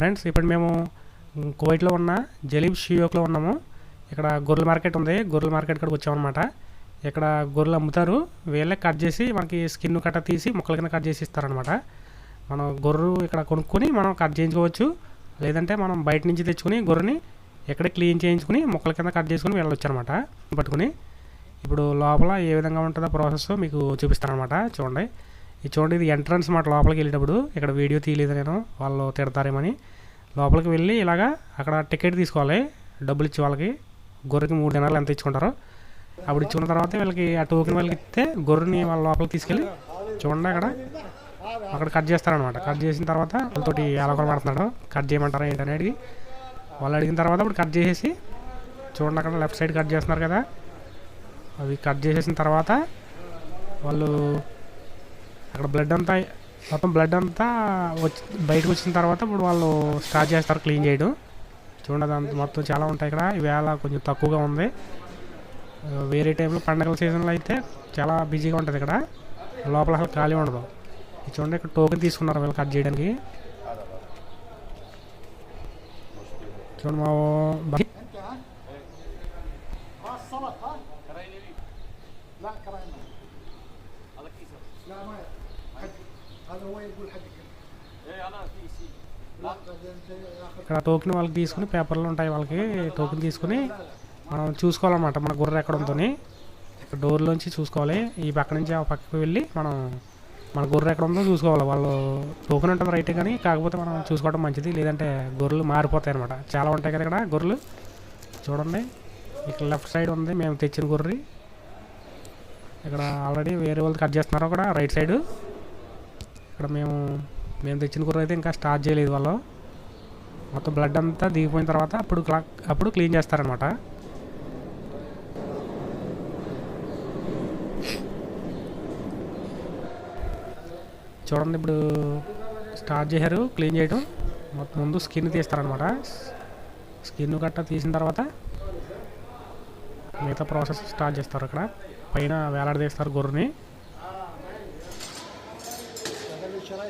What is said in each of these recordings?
Friends ఇప్పుడు మేము కువైట్లో ఉన్న జలీబ్ షియోక్లో ఉన్నాము. ఇక్కడ గొర్రెల మార్కెట్ ఉంది. గొర్రెల మార్కెట్ కూడా వచ్చామన్నమాట. ఇక్కడ గొర్రెలు అమ్ముతారు. వీళ్ళే కట్ చేసి మనకి స్కిన్ కట్ట తీసి ముక్కల కింద కట్ చేసి ఇస్తారనమాట మనం గొర్రెలు ఇక్కడ కొనుక్కొని మనం కట్ చేయించుకోవచ్చు. లేదంటే మనం బయట నుంచి తెచ్చుకుని గొర్రెని ఎక్కడే క్లీన్ చేయించుకుని ముక్కల కింద కట్ చేసుకుని వెళ్ళొచ్చు అనమాట పట్టుకుని. ఇప్పుడు లోపల ఏ విధంగా ఉంటుందో ప్రాసెస్ మీకు చూపిస్తానమాట చూడండి. ఇది చూడండి ఇది ఎంట్రన్స్ మాట లోపలికి వెళ్ళేటప్పుడు ఇక్కడ వీడియో తీయలేదు నేను వాళ్ళు తిడతారేమని. లోపలికి వెళ్ళి ఇలాగా అక్కడ టికెట్ తీసుకోవాలి డబ్బులు ఇచ్చి వాళ్ళకి. గొర్రెకి మూడు దినాలు ఎంత ఇచ్చుకుంటారో. అప్పుడు ఇచ్చుకున్న తర్వాత వీళ్ళకి ఆ టోకెన్ వాళ్ళకి ఇస్తే గొర్రెని వాళ్ళ లోపలికి తీసుకెళ్ళి చూడండి అక్కడ. అక్కడ కట్ చేస్తారనమాట కట్ చేసిన తర్వాత వాళ్ళతోటి అలకలు పడుతున్నాడు. కట్ చేయమంటారా ఏంటనేది వాళ్ళు అడిగిన తర్వాత ఇప్పుడు కట్ చేసేసి చూడండి అక్కడ లెఫ్ట్ సైడ్ కట్ చేస్తున్నారు కదా. అవి కట్ చేసేసిన తర్వాత వాళ్ళు అక్కడ బ్లడ్ అంతా మొత్తం బ్లడ్ అంతా వచ్చి బయటకు వచ్చిన తర్వాత ఇప్పుడు వాళ్ళు స్టార్ట్ చేస్తారు క్లీన్ చేయడం. చూడండి అంత మొత్తం చాలా ఉంటాయి ఇక్కడ. ఈవేళ కొంచెం తక్కువగా ఉంది. వేరే టైంలో పండగల సీజన్లో అయితే చాలా బిజీగా ఉంటుంది ఇక్కడ. లోపల అసలు ఖాళీ ఉండదు. చూడండి ఇక్కడ టోకెన్ తీసుకున్నారు వీళ్ళు కట్ చేయడానికి. చూడండి మా బ- السمك ها لا كراينا لا ما حد هذا هو يقول حقك لا قد انت ياخذ ఇక్కడ టోకెన్ వాళ్ళకి తీసుకుని పేపర్లు ఉంటాయి వాళ్ళకి టోకెన్ తీసుకుని మనం చూసుకోవాలన్నమాట మన గుర్ర ఎక్కడ ఉందో డోర్లోంచి చూసుకోవాలి ఈ పక్క నుంచి ఆ పక్కకు వెళ్ళి మనం మన గొర్రె ఎక్కడ ఉందో చూసుకోవాలి వాళ్ళు టోకెన్ ఉంటుంది రైటే కానీ కాకపోతే మనం చూసుకోవడం మంచిది లేదంటే గొర్రెలు మారిపోతాయి అనమాట చాలా ఉంటాయి కదా ఇక్కడ గొర్రెలు చూడండి ఇక్కడ లెఫ్ట్ సైడ్ ఉంది మేము తెచ్చిన గొర్రె ఇక్కడ ఆల్రెడీ వేరే వాళ్ళు కట్ చేస్తున్నారు అక్కడ రైట్ సైడ్. ఇక్కడ మేము మేము తెచ్చిన కూర అయితే ఇంకా స్టార్ట్ చేయలేదు వాళ్ళు. మొత్తం బ్లడ్ అంతా దిగిపోయిన తర్వాత అప్పుడు అప్పుడు క్లీన్ చేస్తారనమాట చూడండి ఇప్పుడు స్టార్ట్ చేశారు క్లీన్ చేయడం మొత్తం ముందు స్కిన్ తీస్తారనమాట స్కిన్ గట్ట తీసిన తర్వాత మిగతా ప్రాసెస్ స్టార్ట్ చేస్తారు అక్కడ. పైన వేలాడదీస్తారు గొర్రెని. చాలా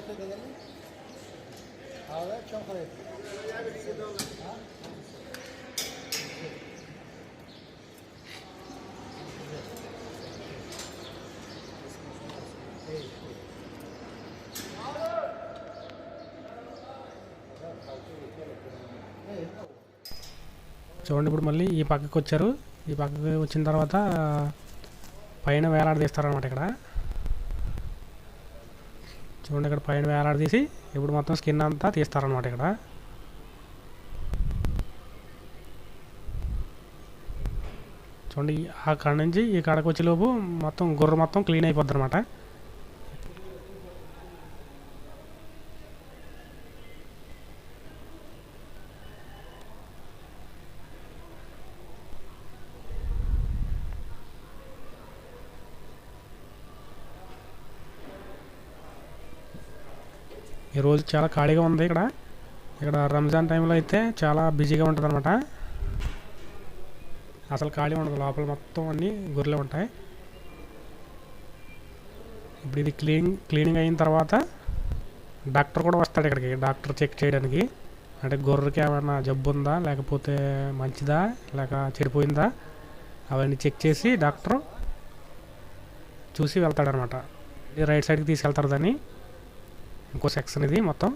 చూడండి ఇప్పుడు మళ్ళీ ఈ పక్కకి వచ్చారు. ఈ పక్కకి వచ్చిన తర్వాత పైన వేలాడదీస్తారనమాట ఇక్కడ. చూడండి ఇక్కడ పైన వేలాడదీసి ఇప్పుడు మొత్తం స్కిన్ అంతా తీస్తారనమాట ఇక్కడ. చూడండి ఆ కాడ నుంచి ఈ కాడకు వచ్చేలోపు మొత్తం గుర్ర మొత్తం క్లీన్ అయిపోద్ది అనమాట ఈరోజు చాలా ఖాళీగా ఉంది ఇక్కడ. ఇక్కడ రంజాన్ టైంలో అయితే చాలా బిజీగా ఉంటుంది అనమాట అసలు ఖాళీ ఉండదు. లోపల మొత్తం అన్నీ గొర్రెలు ఉంటాయి. ఇప్పుడు ఇది క్లీన్ క్లీనింగ్ అయిన తర్వాత డాక్టర్ కూడా వస్తాడు ఇక్కడికి. డాక్టర్ చెక్ చేయడానికి. అంటే గొర్రెకి ఏమైనా జబ్బు ఉందా? లేకపోతే మంచిదా? లేక చెడిపోయిందా? అవన్నీ చెక్ చేసి డాక్టర్ చూసి వెళ్తాడనమాట రైట్ సైడ్కి తీసుకెళ్తారు దాన్ని. ఇంకో సెక్షన్ ఇది మొత్తం.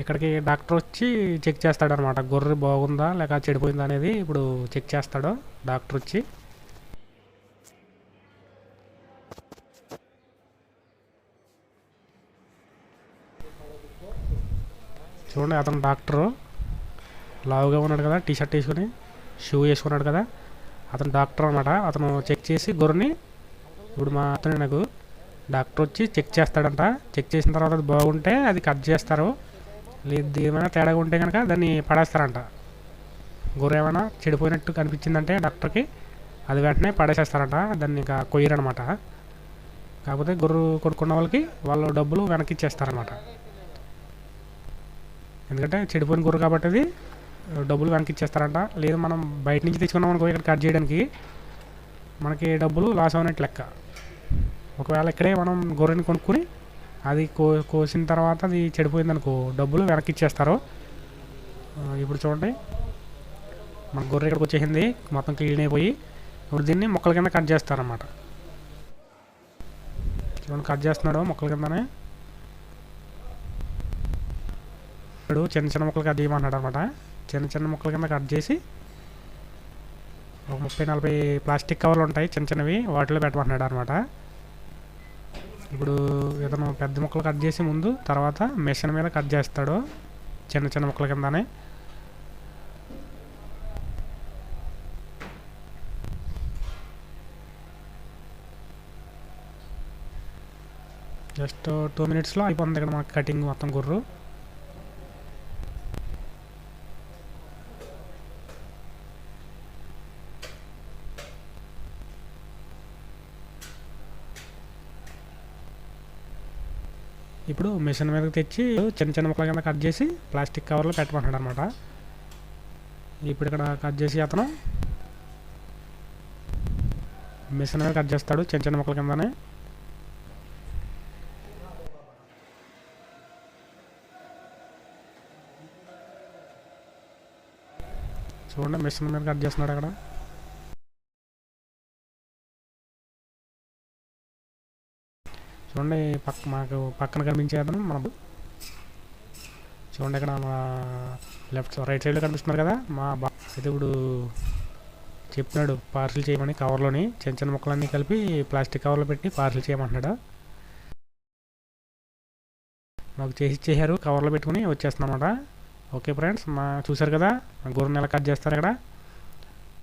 ఇక్కడికి డాక్టర్ వచ్చి చెక్ చేస్తాడనమాట గొర్రె బాగుందా లేక చెడిపోయిందా అనేది ఇప్పుడు చెక్ చేస్తాడు డాక్టర్ వచ్చి. చూడండి అతను డాక్టరు లావుగా ఉన్నాడు కదా టీ షర్ట్ వేసుకుని షూ వేసుకున్నాడు కదా. అతను డాక్టర్ అనమాట అతను చెక్ చేసి గొర్రెని ఇప్పుడు మా అతను నాకు డాక్టర్ వచ్చి చెక్ చేస్తాడంట. చెక్ చేసిన తర్వాత అది బాగుంటే అది కట్ చేస్తారు. లేదు ఏమైనా తేడాగా ఉంటే కనుక దాన్ని పడేస్తారంట. గొర్రె ఏమైనా చెడిపోయినట్టు కనిపించిందంటే డాక్టర్కి అది వెంటనే పడేసేస్తారంట. దాన్ని ఇంకా కొయ్యరనమాట. కాకపోతే గొర్రె కొనుక్కున్న వాళ్ళకి వాళ్ళు డబ్బులు వెనక్కి ఇచ్చేస్తారనమాట. ఎందుకంటే చెడిపోయిన గొర్రె కాబట్టి అది డబ్బులు వెనక్కి ఇచ్చేస్తారంట. లేదు మనం బయట నుంచి తెచ్చుకున్నాం అనుకో ఇక్కడ కట్ చేయడానికి మనకి డబ్బులు లాస్ అవునట్టు లెక్క. ఒకవేళ ఇక్కడే మనం గొర్రెని కొనుక్కుని అది కో కోసిన తర్వాత అది చెడిపోయిందనుకో డబ్బులు వెనక్కి ఇచ్చేస్తారు ఇప్పుడు చూడండి. మన గొర్రె ఇక్కడికి వచ్చేసింది. మొత్తం క్లీన్ అయిపోయి ఇప్పుడు దీన్ని మొక్కల కింద కట్ చేస్తారన్నమాట. చూడండి కట్ చేస్తున్నాడు మొక్కల కిందనే. ఇప్పుడు చిన్న చిన్న మొక్కలు కట్ చేయమన్నాడు అనమాట చిన్న చిన్న మొక్కల కింద కట్ చేసి ఒక ముప్పై నలభై ప్లాస్టిక్ కవర్లు ఉంటాయి. చిన్న చిన్నవి వాటిలో పెట్టమంటున్నాడు అనమాట ఇప్పుడు ఇతను పెద్ద ముక్కలు కట్ చేసి ముందు తర్వాత మెషిన్ మీద కట్ చేస్తాడు చిన్న చిన్న ముక్కల కిందనే. జస్ట్ టూ మినిట్స్లో అయిపోతుంది ఇక్కడ మనకి కటింగ్ మొత్తం గుర్రు. ఇప్పుడు మిషన్ మీదకి తెచ్చి చిన్న చిన్న ముక్కల కింద కట్ చేసి ప్లాస్టిక్ కవర్లో పెట్టమంటాడు అనమాట ఇప్పుడు ఇక్కడ కట్ చేసి అతను మిషన్ మీద కట్ చేస్తాడు చిన్న చిన్న ముక్కల కిందనే. చూడండి మిషన్ మీద కట్ చేస్తున్నాడు అక్కడ. చూడండి పక్క మాకు పక్కన కనిపించే అతను మన చూడండి ఇక్కడ మా లెఫ్ట్ రైట్ సైడ్లో కనిపిస్తున్నారు కదా మా బా అయితే ఇప్పుడు చెప్పినాడు పార్సిల్ చేయమని కవర్లోని చిన్న చిన్న ముక్కలన్నీ కలిపి ప్లాస్టిక్ కవర్లో పెట్టి పార్సిల్ చేయమంటున్నాడు. మాకు చేసి ఇచ్చేసారు కవర్లో పెట్టుకుని వచ్చేస్తున్నాం అన్నమాట. ఓకే ఫ్రెండ్స్ మా చూసారు కదా గొర్రెని ఎలా కట్ చేస్తారు ఇక్కడ.